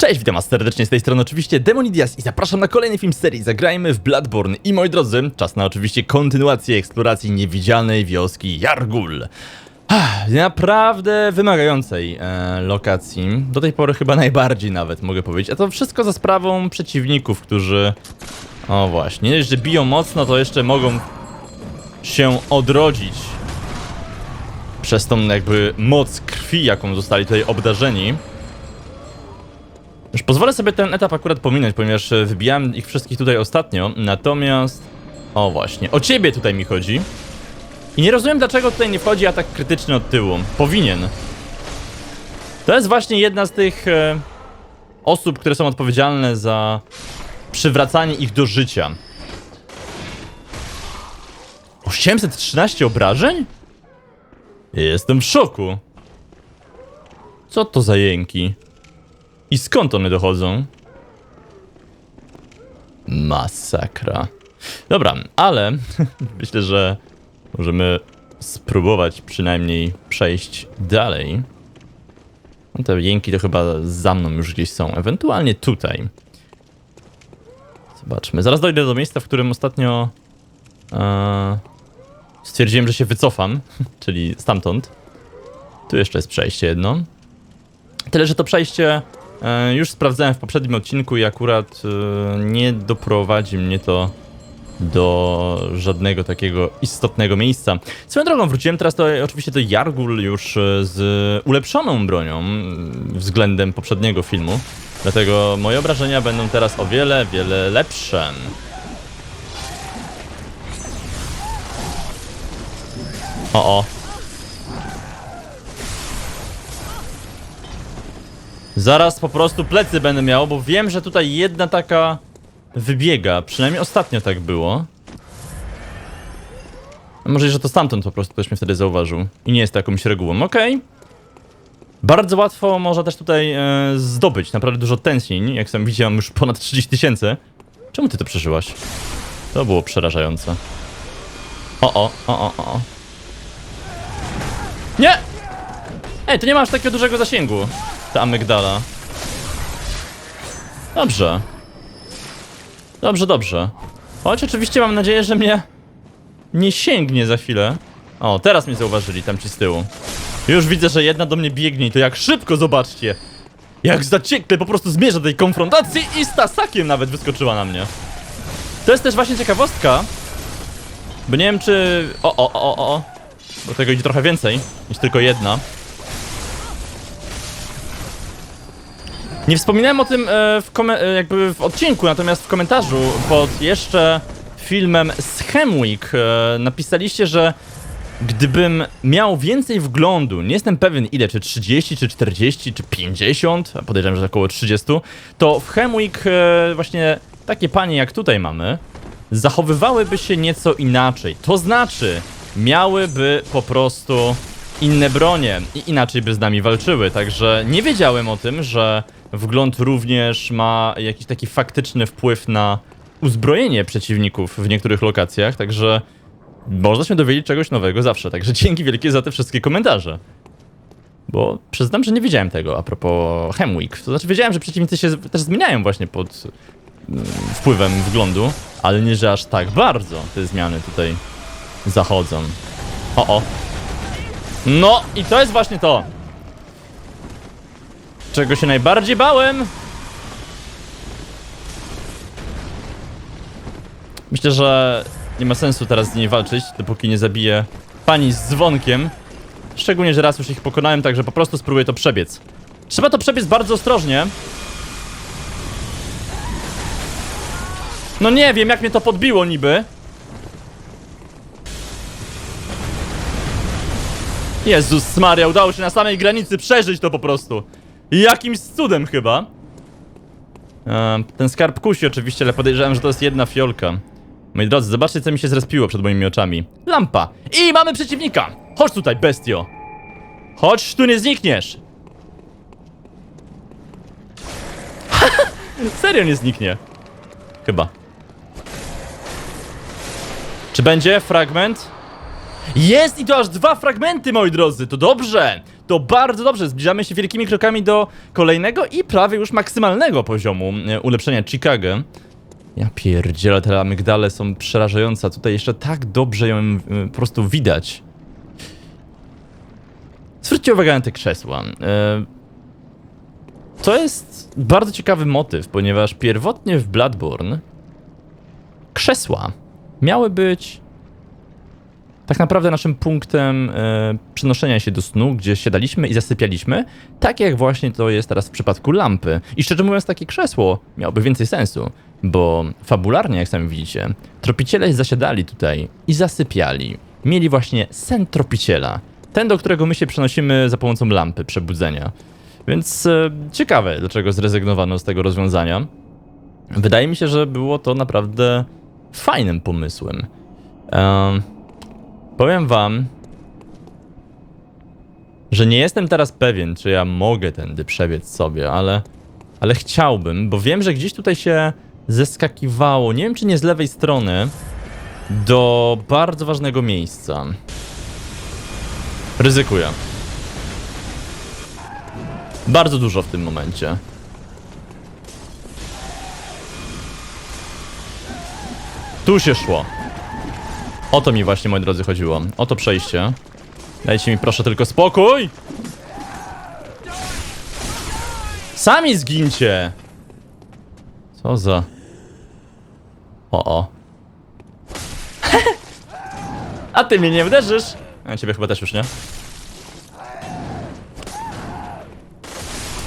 Cześć, witam was serdecznie z tej strony oczywiście Demonidias i zapraszam na kolejny film serii Zagrajmy w Bloodborne i moi drodzy, czas na oczywiście kontynuację eksploracji niewidzialnej wioski Jargul. Naprawdę wymagającej e, lokacji, do tej pory chyba najbardziej nawet mogę powiedzieć, a to wszystko za sprawą przeciwników, którzy... O właśnie, że biją mocno, to jeszcze mogą się odrodzić przez tą jakby moc krwi, jaką zostali tutaj obdarzeni. Już pozwolę sobie ten etap akurat pominąć, ponieważ e, wybijałem ich wszystkich tutaj ostatnio, natomiast... O właśnie, o ciebie tutaj mi chodzi. I nie rozumiem dlaczego tutaj nie wchodzi atak krytyczny od tyłu. Powinien. To jest właśnie jedna z tych e, osób, które są odpowiedzialne za przywracanie ich do życia. 813 obrażeń? Jestem w szoku. Co to za jęki? I skąd one dochodzą? Masakra. Dobra, ale myślę, że możemy spróbować przynajmniej przejść dalej. No te jęki to chyba za mną już gdzieś są, ewentualnie tutaj. Zobaczmy. Zaraz dojdę do miejsca, w którym ostatnio e, stwierdziłem, że się wycofam, czyli stamtąd. Tu jeszcze jest przejście jedno. Tyle, że to przejście już sprawdzałem w poprzednim odcinku i akurat e, nie doprowadzi mnie to do żadnego takiego istotnego miejsca. Swoją drogą wróciłem teraz to oczywiście do Jargul już e, z ulepszoną bronią względem poprzedniego filmu. Dlatego moje obrażenia będą teraz o wiele, wiele lepsze. O, o. Zaraz po prostu plecy będę miał, bo wiem, że tutaj jedna taka wybiega. Przynajmniej ostatnio tak było. A Może, że to stamtąd po prostu ktoś mnie wtedy zauważył. I nie jest to jakąś regułą. Okej. Bardzo łatwo można też tutaj e, zdobyć naprawdę dużo tętnień. Jak sam widziałem już ponad 30 tysięcy. Czemu ty to przeżyłaś? To było przerażające. O, o, o, o, o. Nie! Ej, to nie masz takiego dużego zasięgu. Ta amygdala. Dobrze. Dobrze, dobrze. Choć oczywiście mam nadzieję, że mnie nie sięgnie za chwilę. O, teraz mnie zauważyli tam ci z tyłu. Już widzę, że jedna do mnie biegnie i to jak szybko, zobaczcie. Jak zaciekle po prostu zmierza do tej konfrontacji i z tasakiem nawet wyskoczyła na mnie. To jest też właśnie ciekawostka. Bo nie wiem czy... O, o, o, o, o. Bo tego idzie trochę więcej niż tylko jedna. Nie wspominałem o tym e, w, e, jakby w odcinku, natomiast w komentarzu pod jeszcze filmem z Hemwick e, napisaliście, że gdybym miał więcej wglądu, nie jestem pewien ile, czy 30, czy 40, czy 50, a podejrzewam, że około 30, to w Hemwick e, właśnie takie panie jak tutaj mamy zachowywałyby się nieco inaczej. To znaczy, miałyby po prostu inne bronie i inaczej by z nami walczyły. Także nie wiedziałem o tym, że wgląd również ma jakiś taki faktyczny wpływ na uzbrojenie przeciwników w niektórych lokacjach, także można się dowiedzieć czegoś nowego zawsze. Także dzięki wielkie za te wszystkie komentarze. Bo przyznam, że nie wiedziałem tego a propos Hemwick. To znaczy wiedziałem, że przeciwnicy się też zmieniają właśnie pod mm, wpływem wglądu, ale nie, że aż tak bardzo te zmiany tutaj zachodzą. O, o. No i to jest właśnie to. Czego się najbardziej bałem. Myślę, że nie ma sensu teraz z niej walczyć, dopóki nie zabiję pani z dzwonkiem. Szczególnie, że raz już ich pokonałem, także po prostu spróbuję to przebiec. Trzeba to przebiec bardzo ostrożnie. No nie wiem, jak mnie to podbiło niby. Jezus Maria, udało się na samej granicy przeżyć to po prostu. Jakimś cudem chyba. Ehm, ten skarb kusi oczywiście, ale podejrzewam, że to jest jedna fiolka. Moi drodzy, zobaczcie co mi się zrespiło przed moimi oczami. Lampa. I mamy przeciwnika. Chodź tutaj, bestio. Chodź, tu nie znikniesz. Serio nie zniknie. Chyba. Czy będzie fragment? Jest i to aż dwa fragmenty, moi drodzy, to dobrze! To bardzo dobrze, zbliżamy się wielkimi krokami do kolejnego i prawie już maksymalnego poziomu e, ulepszenia Chicago. Ja pierdzielę, te amygdale są przerażające, tutaj jeszcze tak dobrze ją e, po prostu widać. Zwróćcie uwagę na te krzesła. E, To jest bardzo ciekawy motyw, ponieważ pierwotnie w Bloodborne krzesła miały być tak naprawdę naszym punktem e, przenoszenia się do snu, gdzie siadaliśmy i zasypialiśmy, tak jak właśnie to jest teraz w przypadku lampy. I szczerze mówiąc, takie krzesło miałoby więcej sensu, bo fabularnie, jak sami widzicie, tropiciele zasiadali tutaj i zasypiali. Mieli właśnie sen tropiciela, ten, do którego my się przenosimy za pomocą lampy przebudzenia. Więc e, ciekawe, dlaczego zrezygnowano z tego rozwiązania. Wydaje mi się, że było to naprawdę fajnym pomysłem. Em, powiem wam, że nie jestem teraz pewien, czy ja mogę tędy przebiec sobie, ale, ale chciałbym, bo wiem, że gdzieś tutaj się zeskakiwało, nie wiem czy nie z lewej strony, do bardzo ważnego miejsca. Ryzykuję. Bardzo dużo w tym momencie. Tu się szło. O to mi właśnie, moi drodzy, chodziło. O to przejście. Dajcie mi proszę tylko spokój! Sami zgincie! Co za... O, o. A ty mnie nie uderzysz? A ciebie chyba też już nie.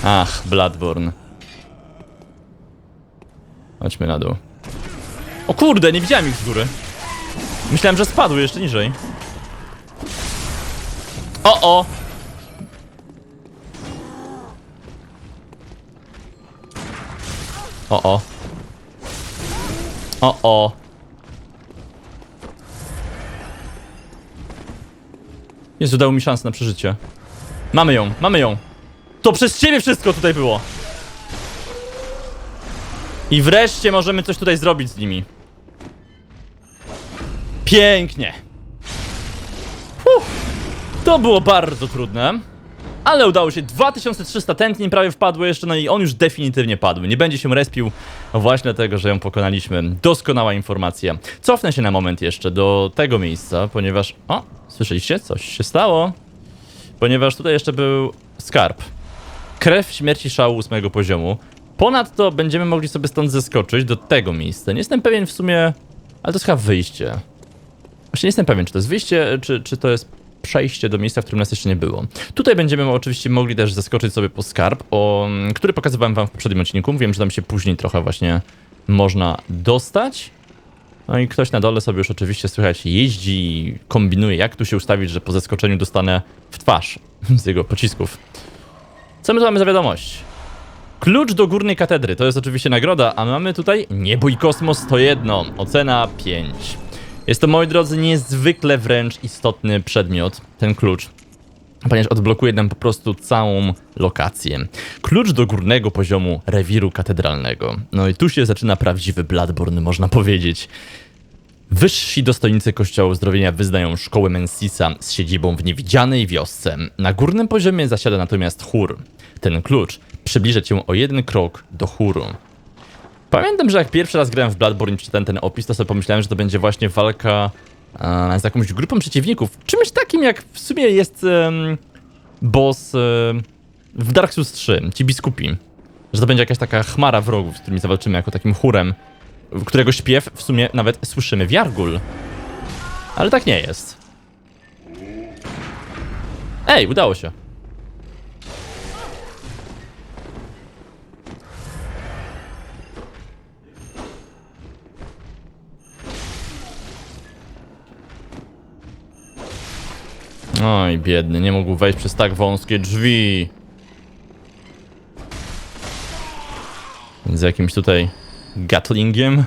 Ach, Bloodborne. Chodźmy na dół. O kurde, nie widziałem ich z góry. Myślałem, że spadły jeszcze niżej. O, o! O, o. O, o. Jezu, dał mi szansę na przeżycie. Mamy ją, mamy ją. To przez ciebie wszystko tutaj było. I wreszcie możemy coś tutaj zrobić z nimi. Pięknie. Uff, to było bardzo trudne. Ale udało się. 2300 tętnień prawie wpadło jeszcze, no i on już definitywnie padł. Nie będzie się respił właśnie dlatego, że ją pokonaliśmy. Doskonała informacja. Cofnę się na moment jeszcze do tego miejsca, ponieważ... O, słyszeliście? Coś się stało. Ponieważ tutaj jeszcze był skarb. Krew śmierci szału ósmego poziomu. Ponadto będziemy mogli sobie stąd zeskoczyć do tego miejsca. Nie jestem pewien w sumie, ale to jest chyba wyjście. Właśnie nie jestem pewien, czy to jest wyjście, czy, czy to jest przejście do miejsca, w którym nas jeszcze nie było. Tutaj będziemy oczywiście mogli też zeskoczyć sobie po skarb, o, który pokazywałem wam w poprzednim odcinku. Wiem, że tam się później trochę właśnie można dostać. No i ktoś na dole sobie już oczywiście słychać jeździ i kombinuje, jak tu się ustawić, że po zeskoczeniu dostanę w twarz z jego pocisków. Co my tu mamy za wiadomość? Klucz do górnej katedry, to jest oczywiście nagroda, a mamy tutaj niebo i kosmos to jedno, ocena 5. Jest to, moi drodzy, niezwykle wręcz istotny przedmiot, ten klucz. Ponieważ odblokuje nam po prostu całą lokację. Klucz do górnego poziomu rewiru katedralnego. No i tu się zaczyna prawdziwy Bloodborne, można powiedzieć. Wyżsi dostojnicy Kościoła Uzdrowienia wyznają szkołę Mensisa z siedzibą w niewidzianej wiosce. Na górnym poziomie zasiada natomiast chór. Ten klucz przybliża cię o jeden krok do chóru. Pamiętam, że jak pierwszy raz grałem w Bloodborne i przeczytałem ten opis, to sobie pomyślałem, że to będzie właśnie walka e, z jakąś grupą przeciwników. Czymś takim jak w sumie jest em, boss e, w Dark Souls 3, ci biskupi. Że to będzie jakaś taka chmara wrogów, z którymi zawalczymy jako takim chórem, którego śpiew w sumie nawet słyszymy w Jargul. Ale tak nie jest. Ej, udało się. Oj, biedny, nie mógł wejść przez tak wąskie drzwi. Z jakimś tutaj gatlingiem.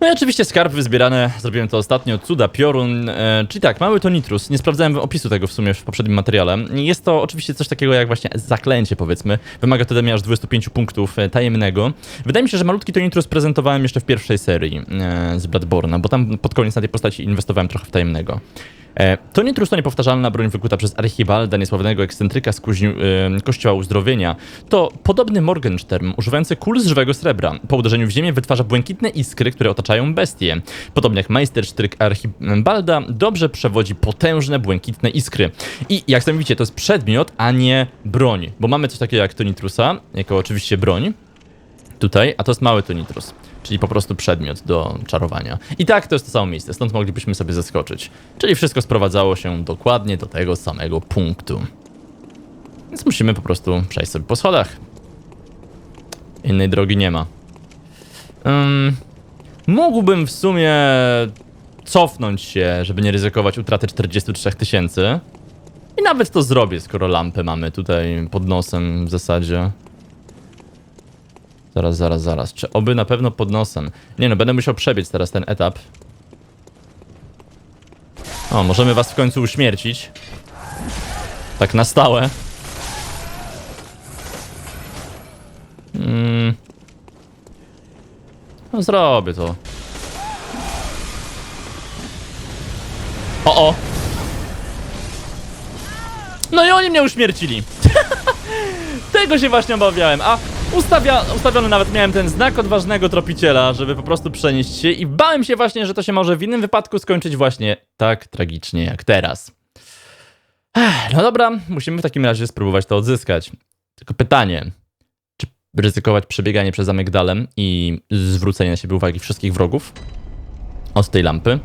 No i oczywiście skarby wyzbierane, zrobiłem to ostatnio, cuda piorun, e, czyli tak, mały to nitrus, nie sprawdzałem opisu tego w sumie w poprzednim materiale. Jest to oczywiście coś takiego jak właśnie zaklęcie powiedzmy, wymaga to mnie aż 25 punktów e, tajemnego. Wydaje mi się, że malutki to nitrus prezentowałem jeszcze w pierwszej serii e, z Bloodborne'a, bo tam pod koniec na tej postaci inwestowałem trochę w tajemnego. E, to nitrus to niepowtarzalna broń wykuta przez Archibalda, niesławnego ekscentryka z kuźni, e, Kościoła Uzdrowienia. To podobny Morgenstern, używający kul z żywego srebra. Po uderzeniu w ziemię wytwarza błękitne iskry, które otaczają bestię. Podobnie jak Meisterstryk Archibalda, dobrze przewodzi potężne błękitne iskry. I jak sami widzicie, to jest przedmiot, a nie broń. Bo mamy coś takiego jak to nitrusa, jako oczywiście broń. Tutaj, a to jest mały to nitrus. Czyli po prostu przedmiot do czarowania. I tak to jest to samo miejsce, stąd moglibyśmy sobie zeskoczyć. Czyli wszystko sprowadzało się dokładnie do tego samego punktu. Więc musimy po prostu przejść sobie po schodach. Innej drogi nie ma. Ym, mógłbym w sumie cofnąć się, żeby nie ryzykować utraty 43 tysięcy. I nawet to zrobię, skoro lampę mamy tutaj pod nosem w zasadzie. Zaraz, zaraz, zaraz. Czy oby na pewno pod nosem? Nie no, będę musiał przebiec teraz ten etap. O, możemy was w końcu uśmiercić. Tak na stałe. Mm. No zrobię to. O, o! No i oni mnie uśmiercili. Tego się właśnie obawiałem. A ustawia, ustawiony nawet miałem ten znak odważnego tropiciela, żeby po prostu przenieść się i bałem się właśnie, że to się może w innym wypadku skończyć właśnie tak tragicznie jak teraz. Ech, no dobra, musimy w takim razie spróbować to odzyskać. Tylko pytanie, czy ryzykować przebieganie przez amygdalem i zwrócenie na siebie uwagi wszystkich wrogów od tej lampy?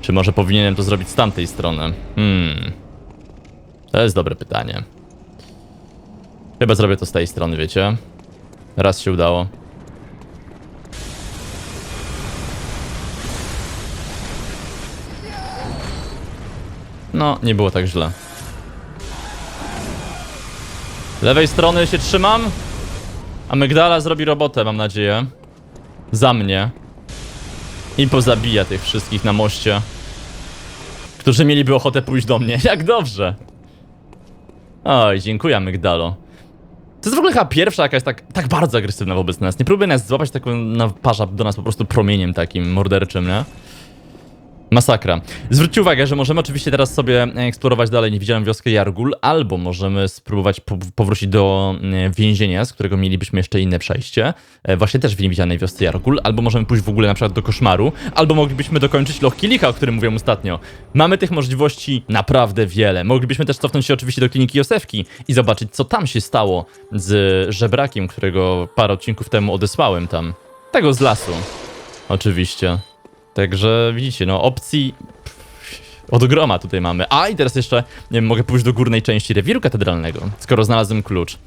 Czy może powinienem to zrobić z tamtej strony? Hmm. To jest dobre pytanie. Chyba zrobię to z tej strony, wiecie? Raz się udało. No, nie było tak źle. Lewej strony się trzymam. Amygdala zrobi robotę, mam nadzieję. Za mnie. I pozabija tych wszystkich na moście. Którzy mieliby ochotę pójść do mnie. Jak dobrze. Oj, dziękuję, Amygdalo. To jest w ogóle chyba pierwsza jakaś tak, tak bardzo agresywna wobec nas. Nie próbuję nas złapać taką naparza do nas po prostu promieniem takim morderczym, nie? Masakra. Zwróćcie uwagę, że możemy oczywiście teraz sobie eksplorować dalej niewidzialną wioskę Jargul, albo możemy spróbować po powrócić do e, więzienia, z którego mielibyśmy jeszcze inne przejście, e, właśnie też w niewidzialnej wiosce Jargul, albo możemy pójść w ogóle na przykład do koszmaru, albo moglibyśmy dokończyć Loch Kilika, o którym mówiłem ostatnio. Mamy tych możliwości naprawdę wiele. Moglibyśmy też cofnąć się oczywiście do kliniki Josefki i zobaczyć, co tam się stało z żebrakiem, którego parę odcinków temu odesłałem tam. Tego z lasu. Oczywiście. Także widzicie, no opcji od groma tutaj mamy. A i teraz jeszcze nie wiem, mogę pójść do górnej części rewiru katedralnego, skoro znalazłem klucz.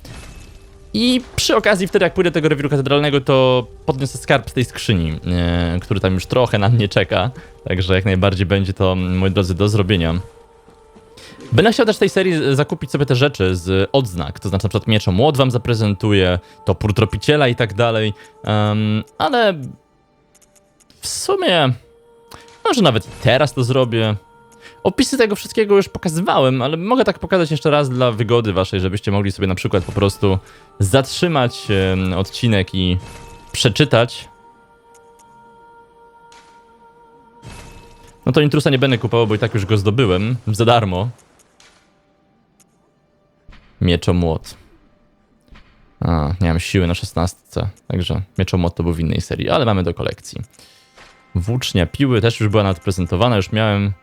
I przy okazji wtedy jak pójdę do tego rewiru katedralnego, to podniosę skarb z tej skrzyni, e, który tam już trochę na mnie czeka. Także jak najbardziej będzie to, moi drodzy, do zrobienia. Będę chciał też w tej serii zakupić sobie te rzeczy z odznak, to znaczy na przykład mieczo młot wam zaprezentuję, topór tropiciela i tak dalej, um, ale w sumie, może nawet teraz to zrobię. Opisy tego wszystkiego już pokazywałem, ale mogę tak pokazać jeszcze raz dla wygody waszej, żebyście mogli sobie na przykład po prostu zatrzymać odcinek i przeczytać. No to intrusa nie będę kupował, bo i tak już go zdobyłem za darmo. Mieczomłot. A, nie mam siły na 16, także mieczomłot to był w innej serii, ale mamy do kolekcji. Włócznia piły też już była nadprezentowana, już miałem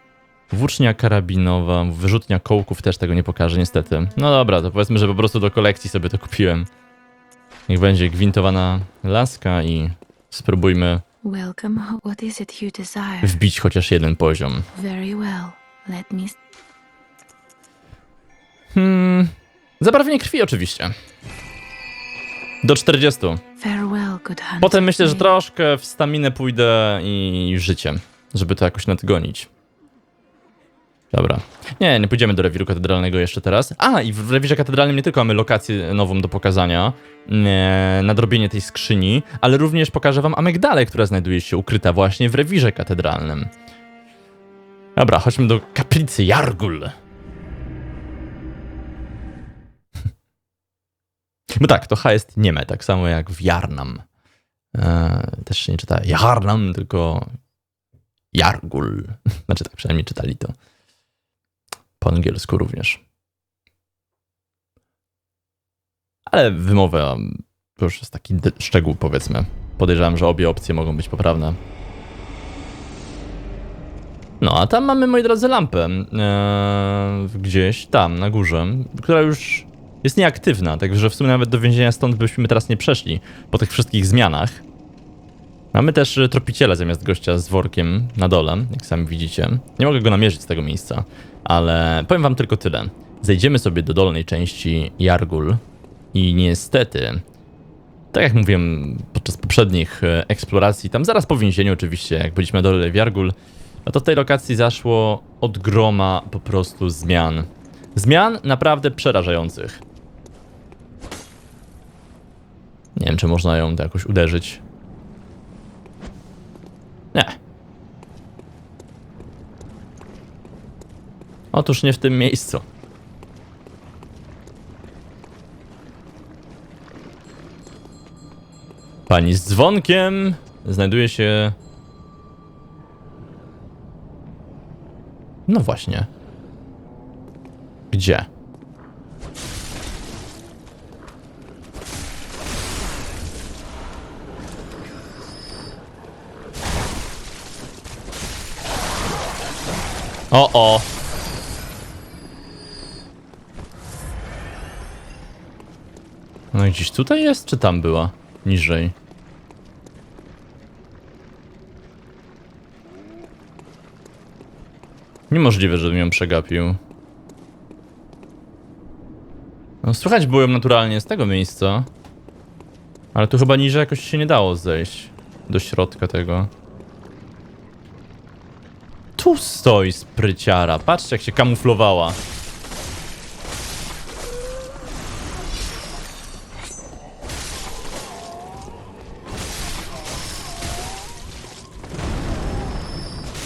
włócznia karabinowa, wyrzutnia kołków też tego nie pokażę niestety. No dobra, to powiedzmy, że po prostu do kolekcji sobie to kupiłem. Niech będzie gwintowana laska i spróbujmy wbić chociaż jeden poziom. Hmm, zabarwienie krwi oczywiście. Do 40. Farewell, good. Potem myślę, że troszkę w staminę pójdę i życie, żeby to jakoś nadgonić. Dobra. Nie, nie pójdziemy do rewiru katedralnego jeszcze teraz. A, i w rewirze katedralnym nie tylko mamy lokację nową do pokazania, nie, nadrobienie tej skrzyni, ale również pokażę wam amygdalę, która znajduje się ukryta właśnie w rewirze katedralnym. Dobra, chodźmy do kaplicy Jargul. Bo tak, to H jest nieme, tak samo jak w Jarnam. E, też się nie czyta Jarnam, tylko Jargul. Znaczy tak przynajmniej czytali to. Po angielsku również. Ale wymowa to już jest taki szczegół, powiedzmy. Podejrzewam, że obie opcje mogą być poprawne. No, a tam mamy, moi drodzy, lampę. Eee, gdzieś tam, na górze, która już jest nieaktywna, także w sumie nawet do więzienia stąd byśmy teraz nie przeszli po tych wszystkich zmianach. Mamy też e, tropiciela zamiast gościa z workiem na dole, jak sami widzicie. Nie mogę go namierzyć z tego miejsca, ale powiem wam tylko tyle. Zejdziemy sobie do dolnej części Jargul i niestety, tak jak mówiłem podczas poprzednich e, eksploracji, tam zaraz po więzieniu oczywiście, jak byliśmy na dole w Jargul, no to w tej lokacji zaszło od groma po prostu zmian. Zmian naprawdę przerażających. Nie wiem, czy można ją jakoś uderzyć. Nie. Otóż nie w tym miejscu. Pani z dzwonkiem znajduje się. No właśnie. Gdzie? O, o. No i gdzieś tutaj jest, czy tam była? Niżej. Niemożliwe, żebym ją przegapił. No, słychać było ją naturalnie z tego miejsca. Ale tu chyba niżej jakoś się nie dało zejść. Do środka tego. Tu stoi spryciara. Patrzcie, jak się kamuflowała.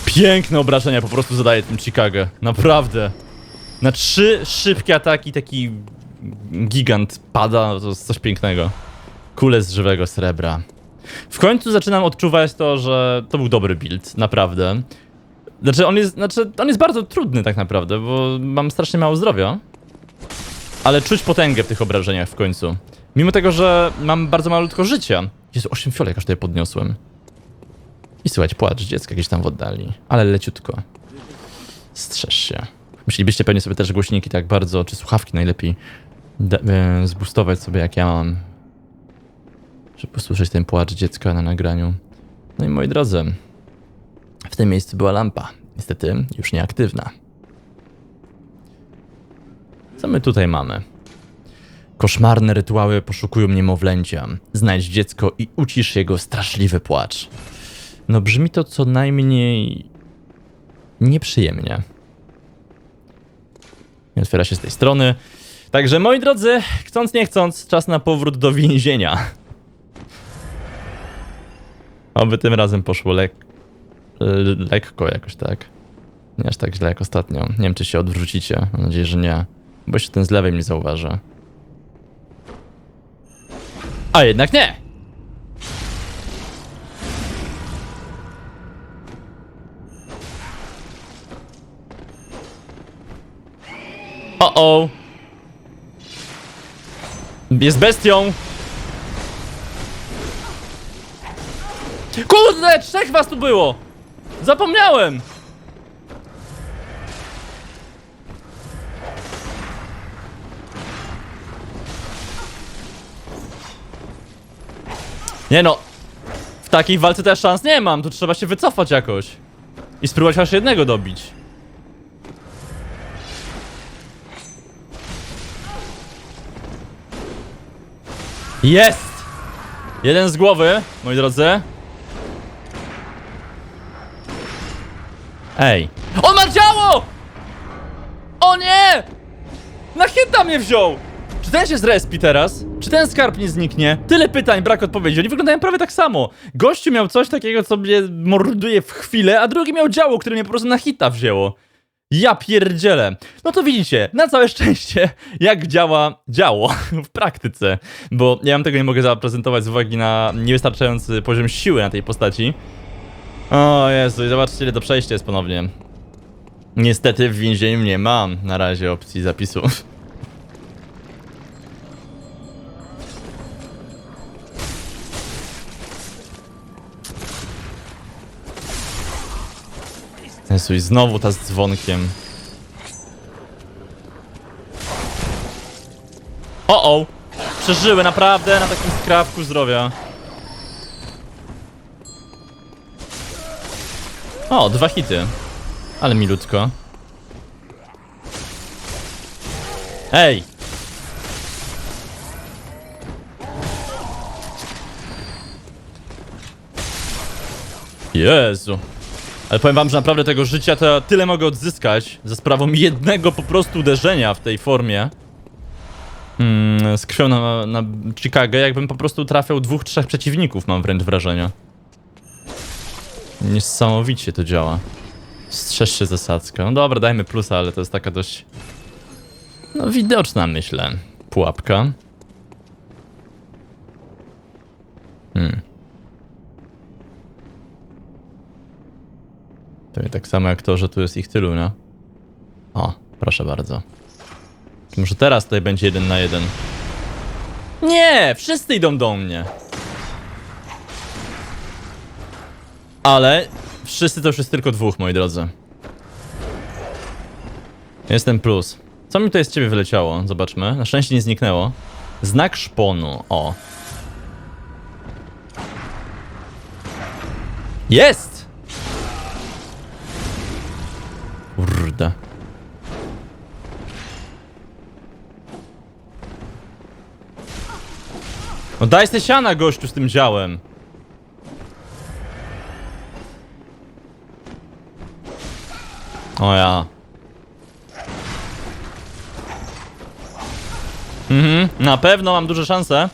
Piękne obrażenia po prostu zadaje tym Chicago. Naprawdę. Na trzy szybkie ataki taki gigant pada, to jest coś pięknego. Kule z żywego srebra. W końcu zaczynam odczuwać to, że to był dobry build, naprawdę. Znaczy on jest, znaczy on jest bardzo trudny tak naprawdę, bo mam strasznie mało zdrowia. Ale czuć potęgę w tych obrażeniach w końcu. Mimo tego, że mam bardzo malutko życia. Jezu, 8 fiolek aż tutaj podniosłem. I słuchać płacz dziecka gdzieś tam w oddali. Ale leciutko. Strzeż się. Musielibyście pewnie sobie też głośniki tak bardzo, czy słuchawki najlepiej e, zboostować sobie jak ja mam. Żeby posłyszeć ten płacz dziecka na nagraniu. No i moi drodzy, w tym miejscu była lampa. Niestety już nieaktywna. Co my tutaj mamy? Koszmarne rytuały poszukują niemowlęcia. Znajdź dziecko i ucisz jego straszliwy płacz. No brzmi to co najmniej nieprzyjemnie. Nie otwiera się z tej strony. Także moi drodzy, chcąc nie chcąc, czas na powrót do więzienia. Oby tym razem poszło lek l- lekko jakoś tak. Nie aż tak źle jak ostatnio. Nie wiem czy się odwrócicie. Mam nadzieję, że nie. Bo się ten z lewej mnie zauważy. A jednak nie! O-o! Jest bestią! Kurde, trzech was tu było! Zapomniałem! Nie no, w takiej walce też szans nie mam, tu trzeba się wycofać jakoś. I spróbować aż jednego dobić. Jest! Jeden z głowy, moi drodzy. Ej. On ma działo! O nie! Na hita mnie wziął! Czy ten się zrespi teraz? Czy ten skarb nie zniknie? Tyle pytań, brak odpowiedzi. Oni wyglądają prawie tak samo. Gościu miał coś takiego, co mnie morduje w chwilę, a drugi miał działo, które mnie po prostu na hita wzięło. Ja pierdzielę. No to widzicie, na całe szczęście, jak działa działo w praktyce. Bo ja wam tego nie mogę zaprezentować z uwagi na niewystarczający poziom siły na tej postaci. O Jezu, i zobaczcie ile to przejście jest ponownie. Niestety w więzieniu nie mam na razie opcji zapisu. Jezu, i znowu ta z dzwonkiem. O, o! Przeżyły naprawdę na takim skrawku zdrowia. O, dwa hity. Ale milutko. Ej! Jezu. Ale powiem wam, że naprawdę tego życia to tyle mogę odzyskać za sprawą jednego po prostu uderzenia w tej formie. Mm, z krwią na, na Chicago, jakbym po prostu trafiał dwóch, trzech przeciwników, mam wręcz wrażenie. Niesamowicie to działa. Strzeż się zasadzka. No dobra, dajmy plusa, ale to jest taka dość... No widoczna, myślę. Pułapka. Hmm. To nie tak samo jak to, że tu jest ich tylu, no. O, proszę bardzo. Może teraz tutaj będzie jeden na jeden. Nie! Wszyscy idą do mnie. Ale wszyscy to już jest tylko dwóch, moi drodzy. Jest ten plus. Co mi tutaj z ciebie wyleciało? Zobaczmy. Na szczęście nie zniknęło. Znak szponu. O. Jest! Kurde. No daj se siana, gościu, z tym działem. O ja. Mhm, na pewno mam duże szanse.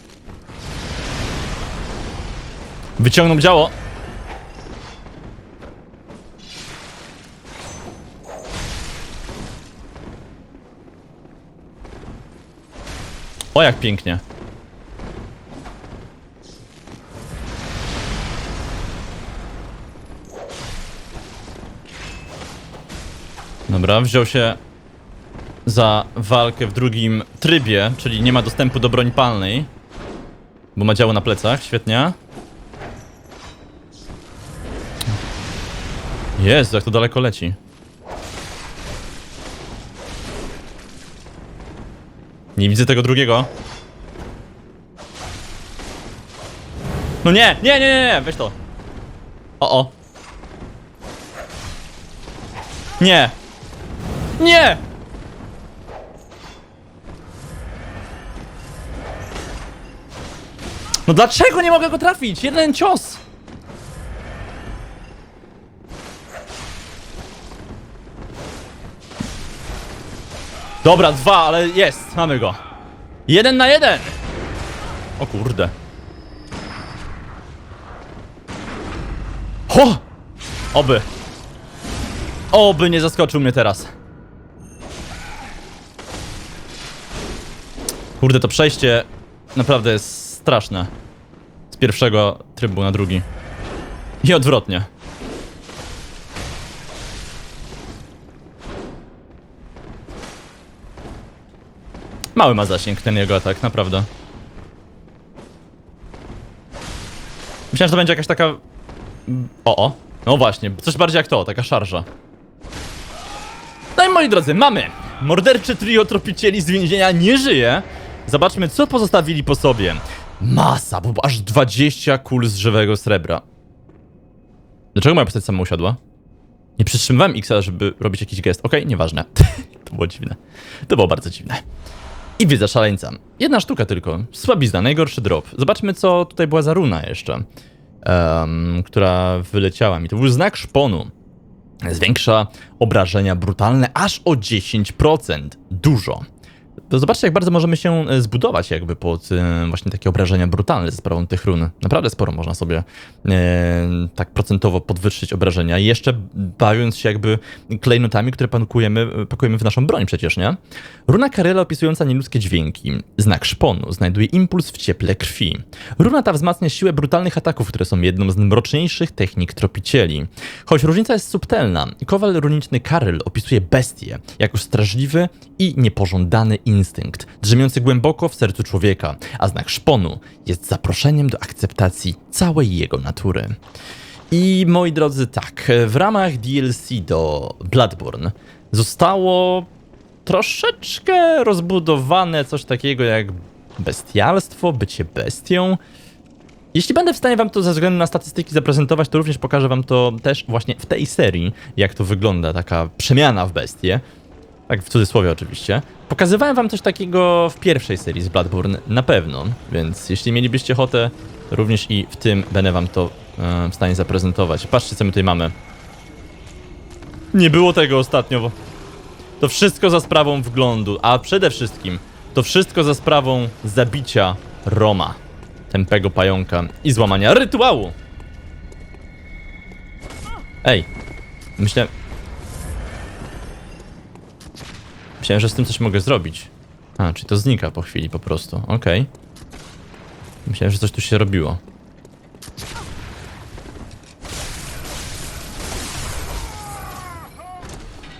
Wyciągną działo. O, jak pięknie. Dobra, wziął się za walkę w drugim trybie, czyli nie ma dostępu do broni palnej. Bo ma działo na plecach, świetnie. Jezu, jak to daleko leci. Nie widzę tego drugiego. No nie, nie, nie, nie, nie, weź to. O, o. Nie. Nie! No dlaczego nie mogę go trafić? Jeden cios! Dobra, dwa, ale jest, mamy go. Jeden na jeden! O kurde. Ho! Oby. Oby nie zaskoczył mnie teraz. Kurde, to przejście naprawdę jest straszne. Z pierwszego trybu na drugi. I odwrotnie. Mały ma zasięg ten jego atak, naprawdę. Myślałem, że to będzie jakaś taka... O, o. No właśnie, coś bardziej jak to, taka szarża. No i moi drodzy, mamy! Mordercze trio tropicieli z więzienia nie żyje. Zobaczmy, co pozostawili po sobie. Masa, bo aż 20 kul z żywego srebra. Dlaczego moja postać sama usiadła? Nie przytrzymywałem X, żeby robić jakiś gest. Okej, nieważne. to było dziwne. To było bardzo dziwne. I wiedza szaleńca. Jedna sztuka tylko. Słabizna, najgorszy drop. Zobaczmy, co tutaj była za runa jeszcze. em, która wyleciała mi. To był znak szponu. Zwiększa obrażenia brutalne aż o 10%. Dużo. To zobaczcie, jak bardzo możemy się e, zbudować jakby pod e, właśnie takie obrażenia brutalne ze sprawą tych run. Naprawdę sporo można sobie e, tak procentowo podwyższyć obrażenia jeszcze bawiąc się jakby klejnotami, które pakujemy, pakujemy w naszą broń przecież, nie? Runa Karela opisująca nieludzkie dźwięki. Znak szponu znajduje impuls w cieple krwi. Runa ta wzmacnia siłę brutalnych ataków, które są jedną z mroczniejszych technik tropicieli. Choć różnica jest subtelna, kowal runiczny Karyl opisuje bestię jako straszliwy i niepożądany instynkt, drzemiący głęboko w sercu człowieka, a znak szponu jest zaproszeniem do akceptacji całej jego natury. I moi drodzy, tak, w ramach DLC do Bloodborne zostało troszeczkę rozbudowane coś takiego jak bestialstwo, bycie bestią. Jeśli będę w stanie wam to ze względu na statystyki zaprezentować, to również pokażę wam to też właśnie w tej serii, jak to wygląda, taka przemiana w bestię. Tak w cudzysłowie oczywiście. Pokazywałem wam coś takiego w pierwszej serii z Bloodborne, na pewno, więc jeśli mielibyście ochotę, również i w tym będę wam to e, w stanie zaprezentować. Patrzcie, co my tutaj mamy. Nie było tego ostatnio, bo to wszystko za sprawą wglądu, a przede wszystkim to wszystko za sprawą zabicia Roma, tępego pająka i złamania rytuału. Ej, myślę... Myślałem, że z tym coś mogę zrobić. A, czyli to znika po chwili po prostu, okej. Myślałem, że coś tu się robiło.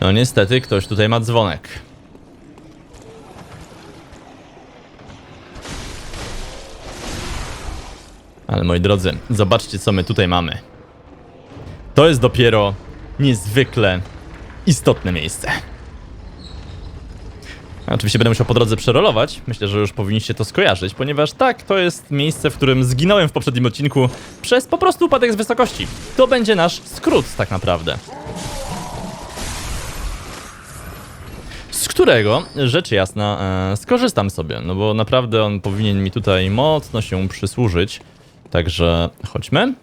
No niestety, ktoś tutaj ma dzwonek. Ale moi drodzy, zobaczcie co my tutaj mamy. To jest dopiero niezwykle istotne miejsce. Oczywiście będę musiał po drodze przerolować. Myślę, że już powinniście to skojarzyć, ponieważ tak, to jest miejsce, w którym zginąłem w poprzednim odcinku przez po prostu upadek z wysokości. To będzie nasz skrót tak naprawdę. z którego, rzecz jasna, e, skorzystam sobie, no bo naprawdę on powinien mi tutaj mocno się przysłużyć. Także chodźmy.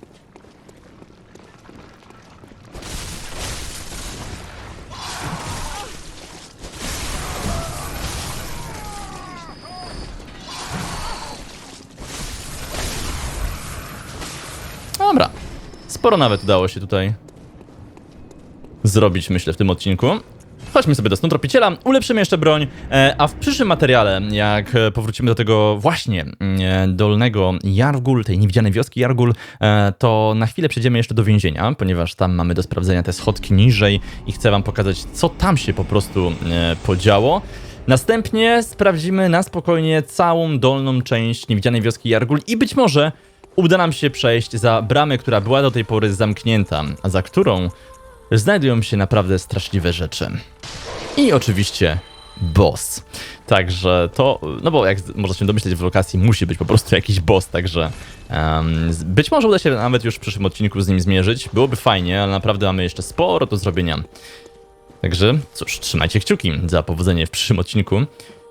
Sporo nawet udało się tutaj zrobić, myślę, w tym odcinku. Chodźmy sobie do snu tropiciela, ulepszymy jeszcze broń, e, a w przyszłym materiale, jak e, powrócimy do tego właśnie e, dolnego Jargul, tej niewidzianej wioski Jargul, to na chwilę przejdziemy jeszcze do więzienia, ponieważ tam mamy do sprawdzenia te schodki niżej i chcę wam pokazać, co tam się po prostu podziało. Następnie sprawdzimy na spokojnie całą dolną część niewidzianej wioski Jargul i być może uda nam się przejść za bramę, która była do tej pory zamknięta, a za którą znajdują się naprawdę straszliwe rzeczy. I oczywiście boss. Także to, no bo jak można się domyśleć, w lokacji musi być po prostu jakiś boss, także z- być może uda się nawet już w przyszłym odcinku z nim zmierzyć. Byłoby fajnie, ale naprawdę mamy jeszcze sporo do zrobienia. Także cóż, trzymajcie kciuki za powodzenie w przyszłym odcinku.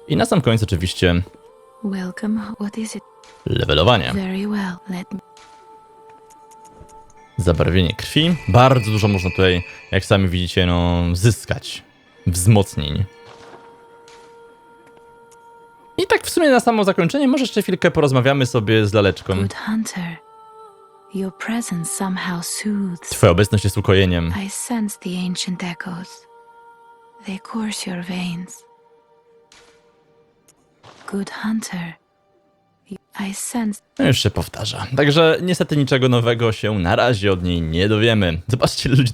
I na sam koniec oczywiście Welcome. What is it? Levelowanie. Zabarwienie krwi. Bardzo dużo można tutaj, jak sami widzicie, no, zyskać. Wzmocnień. I tak w sumie na samo zakończenie, może jeszcze chwilkę porozmawiamy sobie z laleczką. Twoja obecność jest ukojeniem. I sense the ancient echoes. They course your veins. Good hunter. I sense No już się powtarza. Także niestety niczego nowego się na razie od niej nie dowiemy. Zobaczcie, ludzi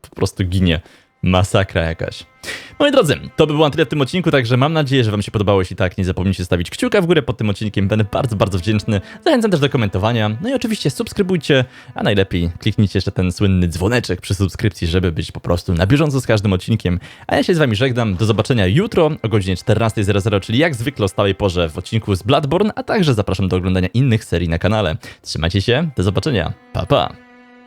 po prostu ginie. Masakra jakaś. Moi drodzy, to by było na tyle w tym odcinku, także mam nadzieję, że wam się podobało. Jeśli tak, nie zapomnijcie stawić kciuka w górę pod tym odcinkiem. Będę bardzo, bardzo wdzięczny. Zachęcam też do komentowania. No i oczywiście subskrybujcie, a najlepiej kliknijcie jeszcze ten słynny dzwoneczek przy subskrypcji, żeby być po prostu na bieżąco z każdym odcinkiem. A ja się z wami żegnam. Do zobaczenia jutro o godzinie 14.00, czyli jak zwykle o stałej porze w odcinku z Bloodborne, a także zapraszam do oglądania innych serii na kanale. Trzymajcie się, do zobaczenia. Pa, pa.